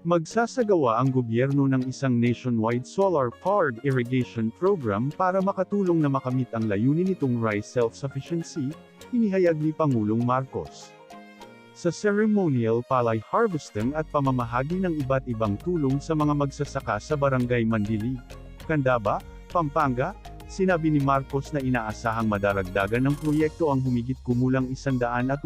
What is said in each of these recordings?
Magsasagawa ang gobyerno ng isang nationwide solar-powered irrigation program para makatulong na makamit ang layunin nitong rice self-sufficiency, inihayag ni Pangulong Marcos. Sa ceremonial palay harvesting at pamamahagi ng iba't ibang tulong sa mga magsasaka sa Barangay Mandili, Candaba, Pampanga, sinabi ni Marcos na inaasahang madaragdagan ng proyekto ang humigit kumulang 180,000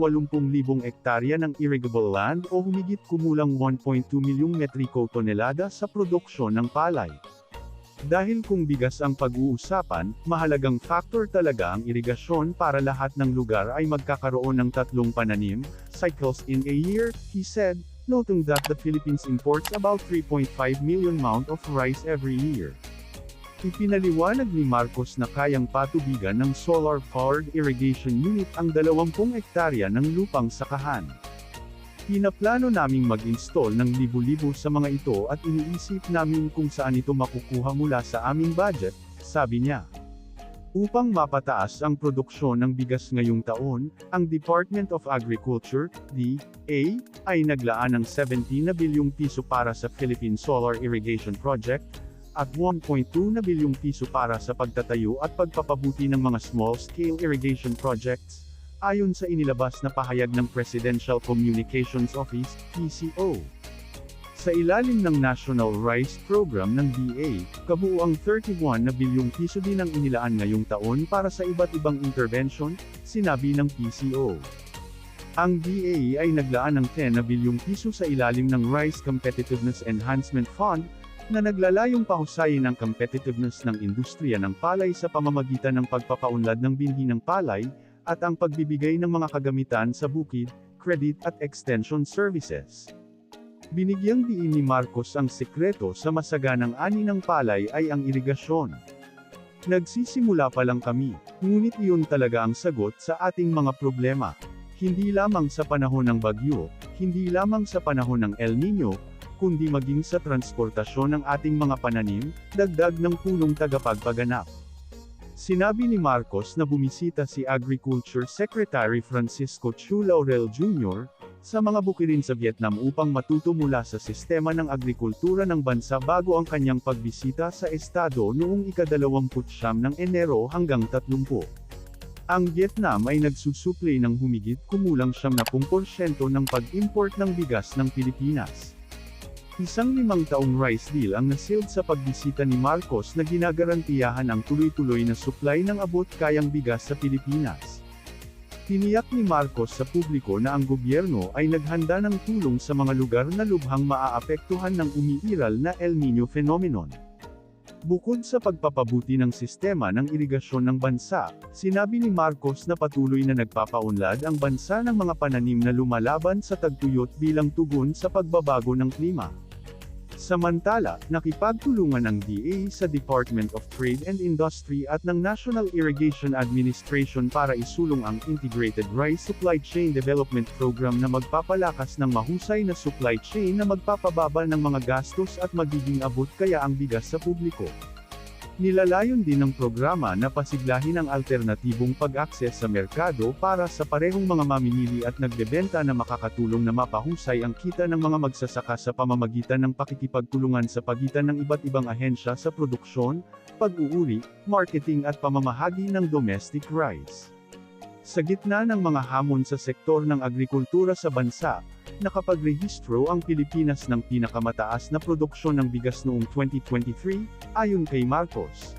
ektarya ng irrigable land o humigit kumulang 1.2 milyong metriko tonelada sa produksyon ng palay. Dahil kung bigas ang pag-uusapan, mahalagang factor talaga ang irigasyon para lahat ng lugar ay magkakaroon ng tatlong pananim, cycles in a year, he said, noting that the Philippines imports about 3.5 million mount of rice every year. Ipinaliwanag ni Marcos na kayang patubigan ng solar-powered irrigation unit ang 20 ektarya ng lupang sakahan. Pinaplano naming mag-install ng libu-libo sa mga ito at iniisip namin kung saan ito makukuha mula sa aming budget, sabi niya. Upang mapataas ang produksyon ng bigas ngayong taon, ang Department of Agriculture, DA, ay naglaan ng 17 na bilyong piso para sa Philippine Solar Irrigation Project, at 1.2 na bilyong piso para sa pagtatayo at pagpapabuti ng mga small-scale irrigation projects, ayon sa inilabas na pahayag ng Presidential Communications Office, PCO. Sa ilalim ng National Rice Program ng DA, kabuuang 31 na bilyong piso din ang inilaan ngayong taon para sa iba't ibang intervention, sinabi ng PCO. Ang DA ay naglaan ng 10 na bilyong piso sa ilalim ng Rice Competitiveness Enhancement Fund, na naglalayong pahusayin ang competitiveness ng industriya ng palay sa pamamagitan ng pagpapaunlad ng binhi ng palay, at ang pagbibigay ng mga kagamitan sa bukid, credit at extension services. Binigyang diin ni Marcos ang sekreto sa masaganang ani ng palay ay ang irigasyon. Nagsisimula pa lang kami, ngunit iyon talaga ang sagot sa ating mga problema. Hindi lamang sa panahon ng bagyo, hindi lamang sa panahon ng El Nino, kundi maging sa transportasyon ng ating mga pananim, dagdag ng punong tagapagpaganap. Sinabi ni Marcos na bumisita si Agriculture Secretary Francisco Chu Laurel Jr., sa mga bukirin sa Vietnam upang matuto mula sa sistema ng agrikultura ng bansa bago ang kanyang pagbisita sa estado noong ika-29 ng Enero hanggang 30. Ang Vietnam ay nagsusuplay ng humigit kumulang 70% ng pag-import ng bigas ng Pilipinas. Isang limang taong rice deal ang nasealed sa pagbisita ni Marcos na ginagarantiyahan ang tuloy-tuloy na supply ng abot kayang bigas sa Pilipinas. Tiniyak ni Marcos sa publiko na ang gobyerno ay naghanda ng tulong sa mga lugar na lubhang maaapektuhan ng umiiral na El Nino phenomenon. Bukod sa pagpapabuti ng sistema ng irigasyon ng bansa, sinabi ni Marcos na patuloy na nagpapaunlad ang bansa ng mga pananim na lumalaban sa tagtuyot bilang tugon sa pagbabago ng klima. Samantala, nakipagtulungan ang DA sa Department of Trade and Industry at ng National Irrigation Administration para isulong ang Integrated Rice Supply Chain Development Program na magpapalakas ng mahusay na supply chain na magpapababa ng mga gastos at magiging abot kaya ang bigas sa publiko. Nilalayon din ng programa na pasiglahin ang alternatibong pag-akses sa merkado para sa parehong mga mamimili at nagbebenta na makakatulong na mapahusay ang kita ng mga magsasaka sa pamamagitan ng pakikipagtulungan sa pagitan ng iba't ibang ahensya sa produksyon, pag-uuri, marketing at pamamahagi ng domestic rice. Sa gitna ng mga hamon sa sektor ng agrikultura sa bansa, nakapagrehistro ang Pilipinas ng pinakamataas na produksyon ng bigas noong 2023, ayon kay Marcos.